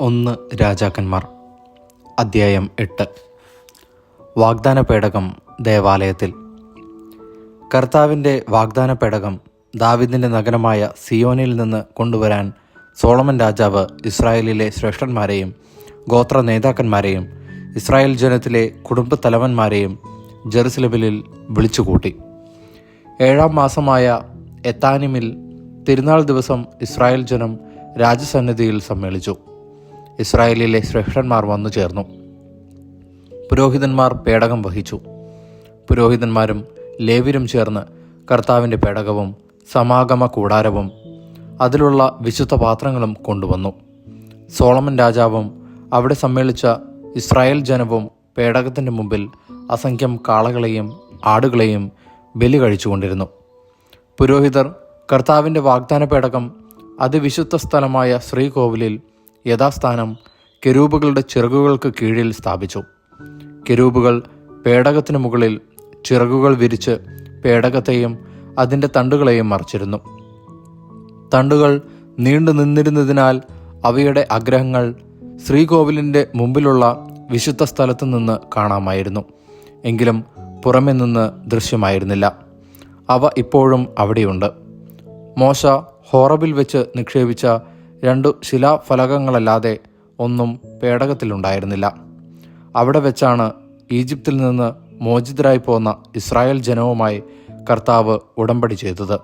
ഒന്ന് രാജാക്കന്മാർ. അദ്ധ്യായം എട്ട്. വാഗ്ദാന പേടകം ദേവാലയത്തിൽ. കർത്താവിന്റെ വാഗ്ദാന പേടകം ദാവിദിന്റെ നഗരമായ സിയോനിൽ നിന്ന് കൊണ്ടുവരാൻ സോളമൻ രാജാവ് ഇസ്രായേലിലെ ശ്രേഷ്ഠന്മാരെയും ഗോത്ര നേതാക്കന്മാരെയും ഇസ്രായേൽ ജനത്തിലെ കുടുംബത്തലവന്മാരെയും ജെറുസലമിലിൽ വിളിച്ചുകൂട്ടി. ഏഴാം മാസമായ എത്താനിമിൽ തിരുനാൾ ദിവസം ഇസ്രായേൽ ജനം രാജസന്നിധിയിൽ സമ്മേളിച്ചു. ഇസ്രായേലിലെ ശ്രേഷ്ഠന്മാർ വന്നു ചേർന്നു. പുരോഹിതന്മാർ പേടകം വഹിച്ചു. പുരോഹിതന്മാരും ലേവിരും ചേർന്ന് കർത്താവിന്റെ പേടകവും സമാഗമ കൂടാരവും അതിലുള്ള വിശുദ്ധ പാത്രങ്ങളും കൊണ്ടുവന്നു. സോളമൻ രാജാവും അവിടെ സമ്മേളിച്ച ഇസ്രായേൽ ജനവും പേടകത്തിന്റെ മുമ്പിൽ അസംഖ്യം കാളകളെയും ആടുകളെയും ബലി കഴിച്ചുകൊണ്ടിരുന്നു. പുരോഹിതർ കർത്താവിന്റെ വാഗ്ദാന പേടകം അതിവിശുദ്ധ സ്ഥലമായ ശ്രീകോവിലിൽ യഥാസ്ഥാനം കെരൂബുകളുടെ ചിറകുകൾക്ക് കീഴിൽ സ്ഥാപിച്ചു. കെരൂബുകൾ പേടകത്തിന് മുകളിൽ ചിറകുകൾ വിരിച്ച് പേടകത്തെയും അതിന്റെ തണ്ടുകളെയും മറിച്ചിരുന്നു. തണ്ടുകൾ നീണ്ടു നിന്നിരുന്നതിനാൽ അവയുടെ അഗ്രഹങ്ങൾ ശ്രീകോവിലിന്റെ മുമ്പിലുള്ള വിശുദ്ധ സ്ഥലത്തു നിന്ന് കാണാമായിരുന്നു. എങ്കിലും പുറമെ നിന്ന് ദൃശ്യമായിരുന്നില്ല. അവ ഇപ്പോഴും അവിടെയുണ്ട്. മോശ ഹോറബിൽ വെച്ച് നിക്ഷേപിച്ച രണ്ടു ശിലാഫലകങ്ങളല്ലാതെ ഒന്നും പേടകത്തിലുണ്ടായിരുന്നില്ല. അവിടെ വെച്ചാണ് ഈജിപ്തിൽ നിന്ന് മോചിതരായി പോന്ന ഇസ്രായേൽ ജനവുമായി കർത്താവ് ഉടമ്പടി ചെയ്തത്.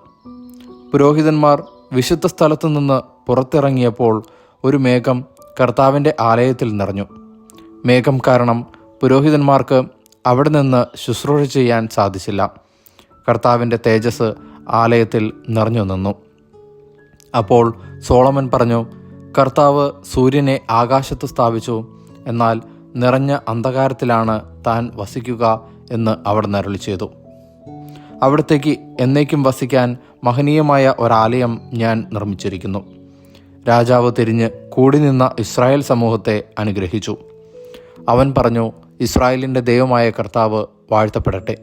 പുരോഹിതന്മാർ വിശുദ്ധ സ്ഥലത്തു നിന്ന് പുറത്തിറങ്ങിയപ്പോൾ ഒരു മേഘം കർത്താവിന്റെ ആലയത്തിൽ നിറഞ്ഞു. മേഘം കാരണം പുരോഹിതന്മാർക്ക് അവിടെ നിന്ന് ശുശ്രൂഷ ചെയ്യാൻ സാധിച്ചില്ല. കർത്താവിന്റെ തേജസ് ആലയത്തിൽ നിറഞ്ഞു നിന്നു. അപ്പോൾ സോളമൻ പറഞ്ഞു കർത്താവ് സൂര്യനെ ആകാശത്ത് സ്ഥാപിച്ചു. എന്നാൽ നിറഞ്ഞ അന്ധകാരത്തിലാണ് താൻ വസിക്കുക എന്ന് അവിടെ നരളി ചെയ്തു. അവിടത്തേക്ക് എന്നേക്കും വസിക്കാൻ മഹനീയമായ ഒരാലയം ഞാൻ നിർമ്മിച്ചിരിക്കുന്നു. രാജാവ് തിരിഞ്ഞ് കൂടി നിന്ന ഇസ്രായേൽ സമൂഹത്തെ അനുഗ്രഹിച്ചു. അവൻ പറഞ്ഞു ഇസ്രായേലിന്റെ ദൈവമായ കർത്താവ് വാഴ്ത്തപ്പെടട്ടെ.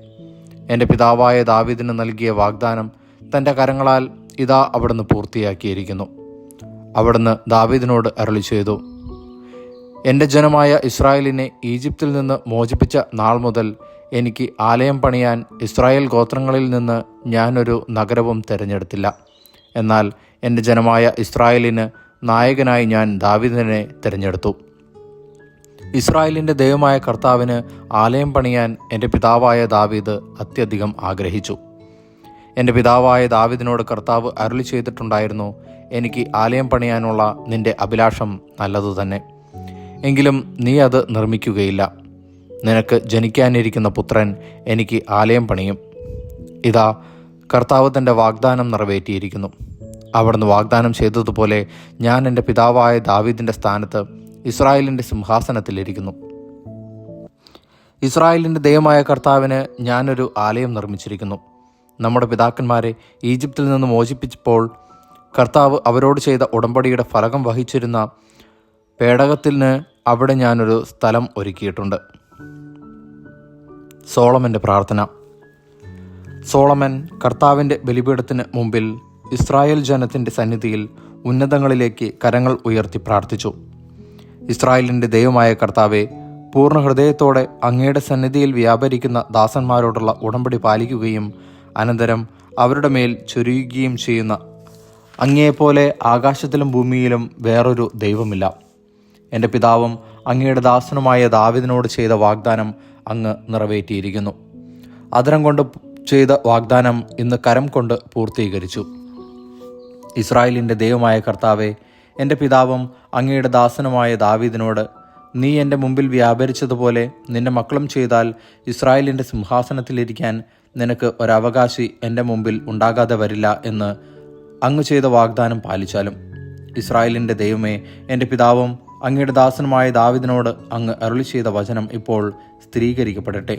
എന്റെ പിതാവായ ദാവീദിന് നൽകിയ വാഗ്ദാനം തന്റെ കരങ്ങളാൽ ഇതാ അവിടുന്ന് പൂർത്തിയാക്കിയിരിക്കുന്നു. അവിടുന്ന് ദാവീദിനോട് അരളി ചെയ്തു എന്റെ ജനമായ ഇസ്രായേലിനെ ഈജിപ്തിൽ നിന്ന് മോചിപ്പിച്ച നാൾ മുതൽ എനിക്ക് ആലയം പണിയാൻ ഇസ്രായേൽ ഗോത്രങ്ങളിൽ നിന്ന് ഞാനൊരു നഗരവും തിരഞ്ഞെടുത്തില്ല. എന്നാൽ എന്റെ ജനമായ ഇസ്രായേലിന് നായകനായി ഞാൻ ദാവിദിനെ തിരഞ്ഞെടുത്തു. ഇസ്രായേലിന്റെ ദൈവമായ കർത്താവിന് ആലയം പണിയാൻ എന്റെ പിതാവായ ദാവീദ് അത്യധികം ആഗ്രഹിച്ചു. എന്റെ പിതാവായ ദാവിദിനോട് കർത്താവ് അരുളി ചെയ്തിട്ടുണ്ടായിരുന്നു എനിക്ക് ആലയം പണിയാനുള്ള നിന്റെ അഭിലാഷം നല്ലതു തന്നെ എങ്കിലും നീ അത് നിർമ്മിക്കുകയില്ല. നിനക്ക് ജനിക്കാനിരിക്കുന്ന പുത്രൻ എനിക്ക് ആലയം പണിയും. ഇതാ കർത്താവ് തന്റെ വാഗ്ദാനം നിറവേറ്റിയിരിക്കുന്നു. അവിടുന്ന് വാഗ്ദാനം ചെയ്തതുപോലെ ഞാൻ എന്റെ പിതാവായ ദാവീദിന്റെ സ്ഥാനത്ത് ഇസ്രായേലിന്റെ സിംഹാസനത്തിലിരിക്കുന്നു. ഇസ്രായേലിന്റെ ദൈവമായ കർത്താവിന് ഞാനൊരു ആലയം നിർമ്മിച്ചിരിക്കുന്നു. നമ്മുടെ പിതാക്കന്മാരെ ഈജിപ്തിൽ നിന്ന് മോചിപ്പിച്ചപ്പോൾ കർത്താവ് അവരോട് ചെയ്ത ഉടമ്പടിയുടെ ഫലകം വഹിച്ചിരുന്ന പേടകത്തിന് അവിടെ ഞാനൊരു സ്ഥലം ഒരുക്കിയിട്ടുണ്ട്. സോളമന്റെ പ്രാർത്ഥന. സോളമൻ കർത്താവിന്റെ ബലിപീഠത്തിന് മുമ്പിൽ ഇസ്രായേൽ ജനത്തിന്റെ സന്നിധിയിൽ ഉന്നതങ്ങളിലേക്ക് കരങ്ങൾ ഉയർത്തി പ്രാർത്ഥിച്ചു. ഇസ്രായേലിന്റെ ദൈവമായ കർത്താവെ പൂർണ ഹൃദയത്തോടെ അങ്ങയുടെ സന്നിധിയിൽ വ്യാപരിക്കുന്ന ദാസന്മാരോടുള്ള ഉടമ്പടി പാലിക്കുകയും അനന്തരം അവരുടെ മേൽ ചൊരിയുകയും ചെയ്യുന്ന അങ്ങയെപ്പോലെ ആകാശത്തിലും ഭൂമിയിലും വേറൊരു ദൈവമില്ല. എന്റെ പിതാവും അങ്ങയുടെ ദാസനുമായ ദാവിദിനോട് ചെയ്ത വാഗ്ദാനം അങ്ങ് നിറവേറ്റിയിരിക്കുന്നു. അതരം കൊണ്ട് ചെയ്ത വാഗ്ദാനം ഇന്ന് കരം കൊണ്ട് പൂർത്തീകരിച്ചു. ഇസ്രായേലിന്റെ ദൈവമായ കർത്താവെ എന്റെ പിതാവും അങ്ങയുടെ ദാസനുമായ ദാവീദിനോട് നീ എന്റെ മുമ്പിൽ വ്യാപരിച്ചതുപോലെ നിന്റെ മക്കളും ചെയ്താൽ ഇസ്രായേലിന്റെ സിംഹാസനത്തിലിരിക്കാൻ നിനക്ക് ഒരവകാശി എന്റെ മുമ്പിൽ ഉണ്ടാകാതെ വരില്ല എന്ന് അങ്ങ് ചെയ്ത വാഗ്ദാനം പാലിച്ചാലും. ഇസ്രായേലിന്റെ ദൈവമേ എന്റെ പിതാവും അങ്ങയുടെ ദാസനുമായ ദാവിദിനോട് അങ്ങ് അരുളി ചെയ്ത വചനം ഇപ്പോൾ സ്ഥിരീകരിക്കപ്പെടട്ടെ.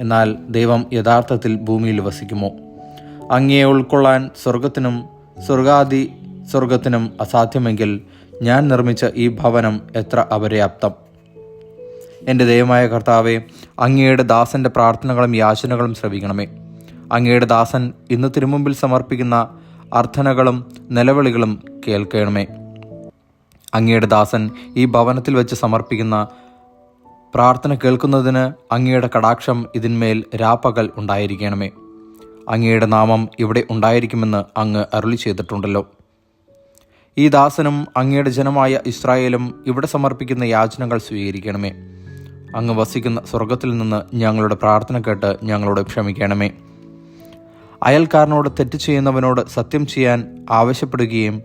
എന്നാൽ ദൈവം യഥാർത്ഥത്തിൽ ഭൂമിയിൽ വസിക്കുമോ? അങ്ങയെ ഉൾക്കൊള്ളാൻ സ്വർഗത്തിനും സ്വർഗാദി സ്വർഗത്തിനും അസാധ്യമെങ്കിൽ ഞാൻ നിർമ്മിച്ച ഈ ഭവനം എത്ര അപര്യാപ്തം? എന്റെ ദൈവമായ കർത്താവെ അങ്ങയുടെ ദാസന്റെ പ്രാർത്ഥനകളും യാചനകളും ശ്രവിക്കണമേ. അങ്ങയുടെ ദാസൻ ഇന്ന് തിരുമുമ്പിൽ സമർപ്പിക്കുന്ന അർത്ഥനകളും നിലവിളികളും കേൾക്കണമേ. അങ്ങയുടെ ദാസൻ ഈ ഭവനത്തിൽ വെച്ച് സമർപ്പിക്കുന്ന പ്രാർത്ഥന കേൾക്കുന്നതിന് അങ്ങയുടെ കടാക്ഷം ഇതിന്മേൽ രാപ്പകൽ ഉണ്ടായിരിക്കണമേ. അങ്ങയുടെ നാമം ഇവിടെ ഉണ്ടായിരിക്കുമെന്ന് അങ്ങ് അരുളി ചെയ്തിട്ടുണ്ടല്ലോ. ഈ ദാസനും അങ്ങയുടെ ജനമായ ഇസ്രായേലും ഇവിടെ സമർപ്പിക്കുന്ന യാചനകൾ സ്വീകരിക്കണമേ. അങ്ങ് വസിക്കുന്ന സ്വർഗത്തിൽ നിന്ന് ഞങ്ങളുടെ പ്രാർത്ഥന കേട്ട് ഞങ്ങളോട് ക്ഷമിക്കണമേ. അയൽക്കാരനോട് തെറ്റ് ചെയ്യുന്നവനോട് സത്യം ചെയ്യാൻ ആവശ്യപ്പെടുകയും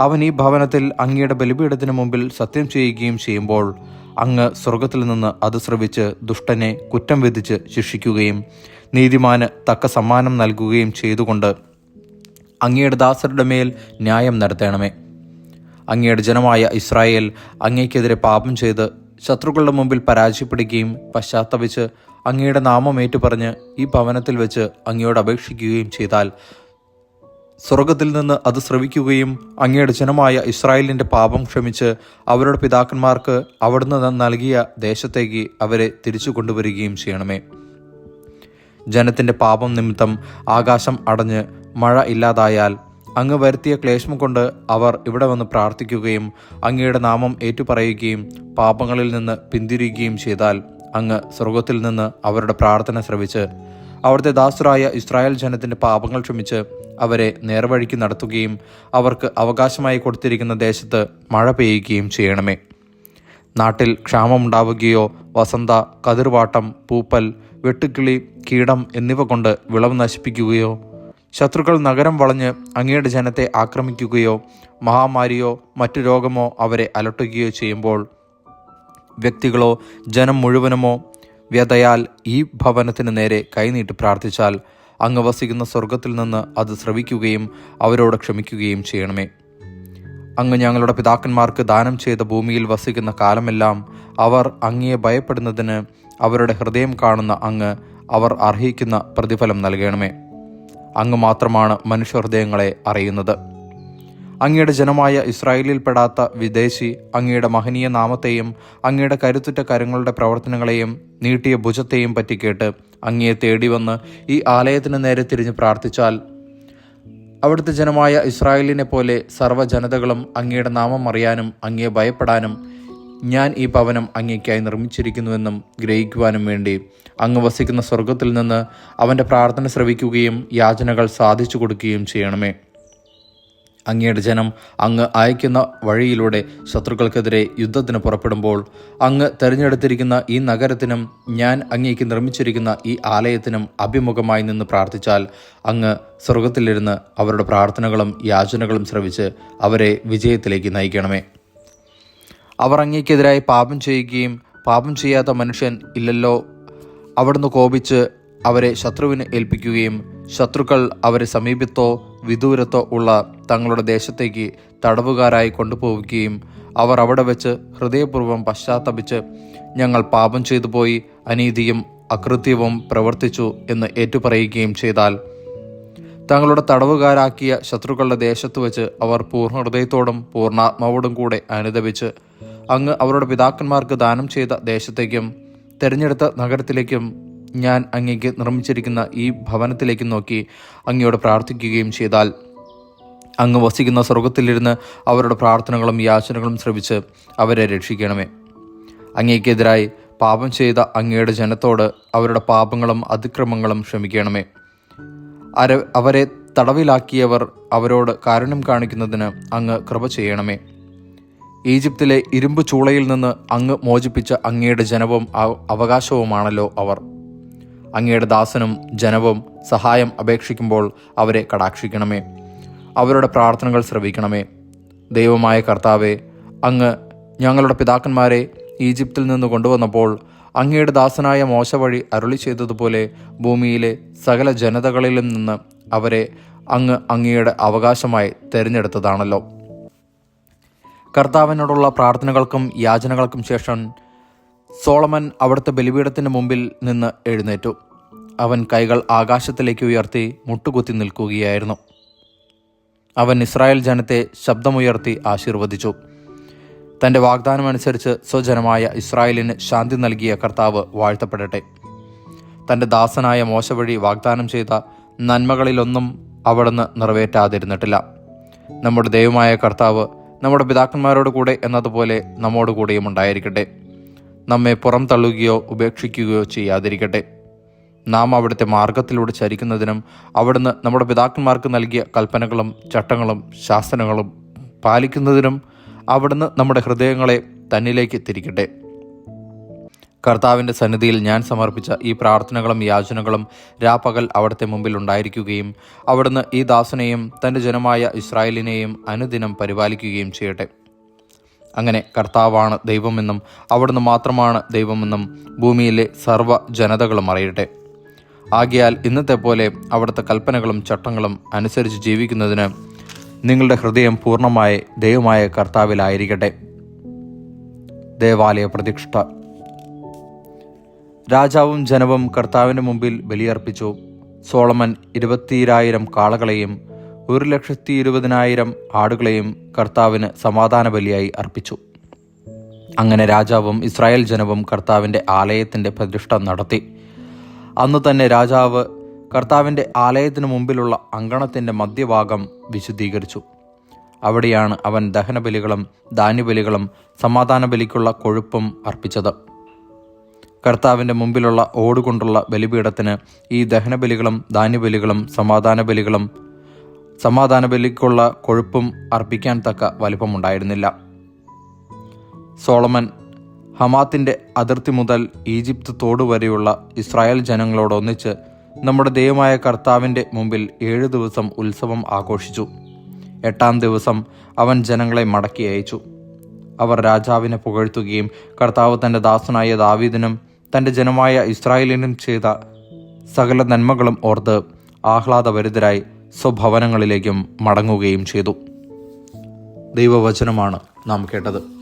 അവൻ ഈ ഭവനത്തിൽ അങ്ങയുടെ ബലിപീഠത്തിന് മുമ്പിൽ സത്യം ചെയ്യുകയും ചെയ്യുമ്പോൾ അങ്ങ് സ്വർഗത്തിൽ നിന്ന് അത് ശ്രവിച്ച് ദുഷ്ടനെ കുറ്റം വിധിച്ച് ശിക്ഷിക്കുകയും നീതിമാന് തക്ക സമ്മാനം നൽകുകയും ചെയ്തുകൊണ്ട് അങ്ങയുടെ ദാസരുടെ മേൽ ന്യായം നടത്തണമേ. അങ്ങയുടെ ജനമായ ഇസ്രായേൽ അങ്ങയ്ക്കെതിരെ പാപം ചെയ്ത് ശത്രുക്കളുടെ മുമ്പിൽ പരാജയപ്പെടുകയും പശ്ചാത്തപിച്ച് അങ്ങയുടെ നാമം ഏറ്റുപറഞ്ഞ് ഈ ഭവനത്തിൽ വെച്ച് അങ്ങയോട് അപേക്ഷിക്കുകയും ചെയ്താൽ സ്വർഗത്തിൽ നിന്ന് അത് ശ്രവിക്കുകയും അങ്ങയുടെ ജനമായ ഇസ്രായേലിന്റെ പാപം ക്ഷമിച്ച് അവരുടെ പിതാക്കന്മാർക്ക് അവിടുന്ന് നൽകിയ ദേശത്തേക്ക് അവരെ തിരിച്ചു കൊണ്ടുവരികയും ചെയ്യണമേ. ജനത്തിന്റെ പാപം നിമിത്തം ആകാശം അടഞ്ഞ് മഴ ഇല്ലാതായാൽ അങ്ങ് വരുത്തിയ ക്ലേശം കൊണ്ട് അവർ ഇവിടെ വന്ന് പ്രാർത്ഥിക്കുകയും അങ്ങയുടെ നാമം ഏറ്റുപറയുകയും പാപങ്ങളിൽ നിന്ന് പിന്തിരിയുകയും ചെയ്താൽ അങ്ങ് സ്വർഗത്തിൽ നിന്ന് അവരുടെ പ്രാർത്ഥന ശ്രവിച്ച് അവിടുത്തെ ദാസരായ ഇസ്രായേൽ ജനത്തിന്റെ പാപങ്ങൾ ക്ഷമിച്ച് അവരെ നേർവഴിക്ക് നടത്തുകയും അവർക്ക് അവകാശമായി കൊടുത്തിരിക്കുന്ന ദേശത്ത് മഴ പെയ്യുകയും ചെയ്യണമേ. നാട്ടിൽ ക്ഷാമമുണ്ടാവുകയോ വസന്ത കതിർവാട്ടം പൂപ്പൽ വെട്ടുക്കിളി കീടം എന്നിവ കൊണ്ട് വിളവ് നശിപ്പിക്കുകയോ ശത്രുക്കൾ നഗരം വളഞ്ഞ് അങ്ങയുടെ ജനത്തെ ആക്രമിക്കുകയോ മഹാമാരിയോ മറ്റു രോഗമോ അവരെ അലട്ടുകയോ ചെയ്യുമ്പോൾ വ്യക്തികളോ ജനം മുഴുവനുമോ വ്യതയാൽ ഈ ഭവനത്തിന് നേരെ കൈനീട്ടി പ്രാർത്ഥിച്ചാൽ അങ്ങ് വസിക്കുന്ന സ്വർഗത്തിൽ നിന്ന് അത് ശ്രവിക്കുകയും അവരോട് ക്ഷമിക്കുകയും ചെയ്യണമേ. അങ്ങ് ഞങ്ങളുടെ പിതാക്കന്മാർക്ക് ദാനം ചെയ്ത ഭൂമിയിൽ വസിക്കുന്ന കാലമെല്ലാം അവർ അങ്ങയെ ഭയപ്പെടുന്നതിന് അവരുടെ ഹൃദയം കാണുന്ന അങ്ങ് അവർ അർഹിക്കുന്ന പ്രതിഫലം നൽകണമേ. അങ്ങ് മാത്രമാണ് മനുഷ്യഹൃദയങ്ങളെ അറിയുന്നത്. അങ്ങയുടെ ജനമായ ഇസ്രായേലിൽപ്പെടാത്ത വിദേശി അങ്ങയുടെ മഹനീയ നാമത്തെയും അങ്ങയുടെ കരുത്തുറ്റ കരങ്ങളുടെ പ്രവർത്തനങ്ങളെയും നീട്ടിയ ഭുജത്തെയും പറ്റി കേട്ട് അങ്ങയെ തേടി വന്ന് ഈ ആലയത്തിന് നേരെ തിരിഞ്ഞ് പ്രാർത്ഥിച്ചാൽ അവിടുത്തെ ജനമായ ഇസ്രായേലിനെ പോലെ സർവജനതകളും അങ്ങയുടെ നാമം അറിയാനും അങ്ങയെ ഭയപ്പെടാനും ഞാൻ ഈ ഭവനം അങ്ങേക്കായി നിർമ്മിച്ചിരിക്കുന്നുവെന്നും ഗ്രഹിക്കുവാനും വേണ്ടി അങ്ങ് വസിക്കുന്ന സ്വർഗത്തിൽ നിന്ന് അവന്റെ പ്രാർത്ഥന ശ്രവിക്കുകയും യാചനകൾ സാധിച്ചു കൊടുക്കുകയും ചെയ്യണമേ. അങ്ങയുടെ ജനം അങ്ങ് അയക്കുന്ന വഴിയിലൂടെ ശത്രുക്കൾക്കെതിരെ യുദ്ധത്തിന് പുറപ്പെടുമ്പോൾ അങ്ങ് തിരഞ്ഞെടുത്തിരിക്കുന്ന ഈ നഗരത്തിനും ഞാൻ അങ്ങേക്ക് നിർമ്മിച്ചിരിക്കുന്ന ഈ ആലയത്തിനും അഭിമുഖമായി നിന്ന് പ്രാർത്ഥിച്ചാൽ അങ്ങ് സ്വർഗത്തിലിരുന്ന് അവരുടെ പ്രാർത്ഥനകളും യാചനകളും ശ്രവിച്ച് അവരെ വിജയത്തിലേക്ക് നയിക്കണമേ. അവർ അങ്ങേക്കെതിരായി പാപം ചെയ്യുകയും പാപം ചെയ്യാത്ത മനുഷ്യൻ ഇല്ലല്ലോ. അവിടുന്ന് കോപിച്ച് അവരെ ശത്രുവിന് ഏൽപ്പിക്കുകയും ശത്രുക്കൾ അവരെ സമീപത്തോ വിദൂരത്തോ ഉള്ള തങ്ങളുടെ ദേശത്തേക്ക് തടവുകാരായി കൊണ്ടുപോവുകയും അവർ അവിടെ വെച്ച് ഹൃദയപൂർവം പശ്ചാത്തപിച്ച് ഞങ്ങൾ പാപം ചെയ്തു പോയി അനീതിയും അകൃത്യവും പ്രവർത്തിച്ചു എന്ന് ഏറ്റുപറയുകയും ചെയ്താൽ തങ്ങളുടെ തടവുകാരാക്കിയ ശത്രുക്കളുടെ ദേശത്ത് വെച്ച് അവർ പൂർണ ഹൃദയത്തോടും പൂർണാത്മാവോടും കൂടെ അനുദപിച്ച് അങ്ങ് അവരുടെ പിതാക്കന്മാർക്ക് ദാനം ചെയ്ത ദേശത്തേക്കും തിരഞ്ഞെടുത്ത നഗരത്തിലേക്കും ഞാൻ അങ്ങേക്ക് നിർമ്മിച്ചിരിക്കുന്ന ഈ ഭവനത്തിലേക്ക് നോക്കി അങ്ങയോട് പ്രാർത്ഥിക്കുകയും ചെയ്താൽ. അങ്ങ് വസിക്കുന്ന സ്വർഗത്തിലിരുന്ന് അവരുടെ പ്രാർത്ഥനകളും യാചനകളും ശ്രവിച്ച് അവരെ രക്ഷിക്കണമേ. അങ്ങേക്കെതിരായി പാപം ചെയ്ത അങ്ങയുടെ ജനത്തോട് അവരുടെ പാപങ്ങളും അതിക്രമങ്ങളും ക്ഷമിക്കണമേ. അര അവരെ തടവിലാക്കിയവർ അവരോട് കാരുണ്യം കാണിക്കുന്നതിന് അങ്ങ് കൃപ ചെയ്യണമേ. ഈജിപ്തിലെ ഇരുമ്പ് ചൂളയിൽ നിന്ന് അങ്ങ് മോചിപ്പിച്ച അങ്ങയുടെ ജനവും അവ- അവകാശവുമാണല്ലോ അവർ. അങ്ങയുടെ ദാസനും ജനവും സഹായം അപേക്ഷിക്കുമ്പോൾ അവരെ കടാക്ഷിക്കണമേ. അവരുടെ പ്രാർത്ഥനകൾ ശ്രവിക്കണമേ. ദൈവമായ കർത്താവെ അങ്ങ് ഞങ്ങളുടെ പിതാക്കന്മാരെ ഈജിപ്തിൽ നിന്ന് കൊണ്ടുവന്നപ്പോൾ അങ്ങയുടെ ദാസനായ മോശ വഴി അരുളി ചെയ്തതുപോലെ ഭൂമിയിലെ സകല ജനതകളിലും നിന്ന് അവരെ അങ്ങ് അങ്ങയുടെ അവകാശമായി തിരഞ്ഞെടുത്തതാണല്ലോ. കർത്താവിനോടുള്ള പ്രാർത്ഥനകൾക്കും യാചനകൾക്കും ശേഷം സോളമൻ അവിടുത്തെ ബലിപീഠത്തിന് മുമ്പിൽ നിന്ന് എഴുന്നേറ്റു. അവൻ കൈകൾ ആകാശത്തിലേക്ക് ഉയർത്തി മുട്ടുകുത്തി നിൽക്കുകയായിരുന്നു. അവൻ ഇസ്രായേൽ ജനത്തെ ശബ്ദമുയർത്തി ആശീർവദിച്ചു. തന്റെ വാഗ്ദാനമനുസരിച്ച് സ്വജനമായ ഇസ്രായേലിന് ശാന്തി നൽകിയ കർത്താവ് വാഴ്ത്തപ്പെടട്ടെ. തന്റെ ദാസനായ മോശ വഴി വാഗ്ദാനം ചെയ്ത നന്മകളിലൊന്നും അവിടുന്ന് നിറവേറ്റാതിരുന്നിട്ടില്ല. നമ്മുടെ ദൈവമായ കർത്താവ് നമ്മുടെ പിതാക്കന്മാരോട് കൂടെ എന്നതുപോലെ നമ്മോട് കൂടെയും ഉണ്ടായിരിക്കട്ടെ. നമ്മെ പുറം തള്ളുകയോ ഉപേക്ഷിക്കുകയോ ചെയ്യാതിരിക്കട്ടെ. നാം അവിടുത്തെ മാർഗത്തിലൂടെ ചരിക്കുന്നതിനും അവിടുന്ന് നമ്മുടെ പിതാക്കന്മാർക്ക് നൽകിയ കൽപ്പനകളും ചട്ടങ്ങളും ശാസനങ്ങളും പാലിക്കുന്നതിനും അവിടുന്ന് നമ്മുടെ ഹൃദയങ്ങളെ തന്നിലേക്ക് തിരിക്കട്ടെ. കർത്താവിന്റെ സന്നിധിയിൽ ഞാൻ സമർപ്പിച്ച ഈ പ്രാർത്ഥനകളും യാചനകളും രാപ്പകൽ അവിടുത്തെ മുമ്പിൽ ഉണ്ടായിരിക്കുകയും അവിടുന്ന് ഈ ദാസനെയും തന്റെ ജനമായ ഇസ്രായേലിനെയും അനുദിനം പരിപാലിക്കുകയും ചെയ്യട്ടെ. അങ്ങനെ കർത്താവാണ് ദൈവമെന്നും അവിടുന്ന് മാത്രമാണ് ദൈവമെന്നും ഭൂമിയിലെ സർവ ജനതകളും അറിയട്ടെ. ആകിയാൽ ഇന്നത്തെ പോലെ അവിടുത്തെ കൽപ്പനകളും ചട്ടങ്ങളും അനുസരിച്ച് ജീവിക്കുന്നതിന് നിങ്ങളുടെ ഹൃദയം പൂർണമായി ദൈവമായ കർത്താവിലായിരിക്കട്ടെ. ദേവാലയ പ്രതിഷ്ഠ രാജാവും ജനവും കർത്താവിന്റെ മുമ്പിൽ ബലിയർപ്പിച്ചു. സോളമൻ ഇരുപത്തിയിരായിരം കാളകളെയും ഒരു ലക്ഷത്തി ഇരുപതിനായിരം ആടുകളെയും കർത്താവിന് സമാധാന ബലിയായി അർപ്പിച്ചു. അങ്ങനെ രാജാവും ഇസ്രായേൽ ജനവും കർത്താവിന്റെ ആലയത്തിന്റെ പ്രതിഷ്ഠ നടത്തി. അന്ന് തന്നെ രാജാവ് കർത്താവിന്റെ ആലയത്തിന് മുമ്പിലുള്ള അങ്കണത്തിന്റെ മധ്യഭാഗം വിശുദ്ധീകരിച്ചു. അവിടെയാണ് അവൻ ദഹനബലികളും ധാന്യബലികളും സമാധാന ബലിക്കുള്ള കൊഴുപ്പും അർപ്പിച്ചത്. കർത്താവിന്റെ മുമ്പിലുള്ള ഓടുകൊണ്ടുള്ള ബലിപീഠത്തിന് ഈ ദഹനബലികളും ധാന്യബലികളും സമാധാന ബലികളും സമാധാന ബലിക്കുള്ള കൊഴുപ്പും അർപ്പിക്കാൻ തക്ക വലിപ്പമുണ്ടായിരുന്നില്ല. സോളമൻ ഹമാത്തിന്റെ അതിർത്തി മുതൽ ഈജിപ്ത് തോട് വരെയുള്ള ഇസ്രായേൽ ജനങ്ങളോടൊന്നിച്ച് നമ്മുടെ ദൈവമായ കർത്താവിന്റെ മുമ്പിൽ ഏഴു ദിവസം ഉത്സവം ആഘോഷിച്ചു. എട്ടാം ദിവസം അവൻ ജനങ്ങളെ മടക്കി അയച്ചു. അവർ രാജാവിനെ പുകഴ്ത്തുകയും കർത്താവ് തന്റെ ദാസനായ ദാവീദിനും തന്റെ ജനമായ ഇസ്രായേലിനും ചെയ്ത സകല നന്മകളും ഓർത്ത് ആഹ്ലാദഭരിതരായി സ്വഭവനങ്ങളിലേക്കും മടങ്ങുകയും ചെയ്തു. ദൈവവചനമാണ് നാം കേട്ടത്.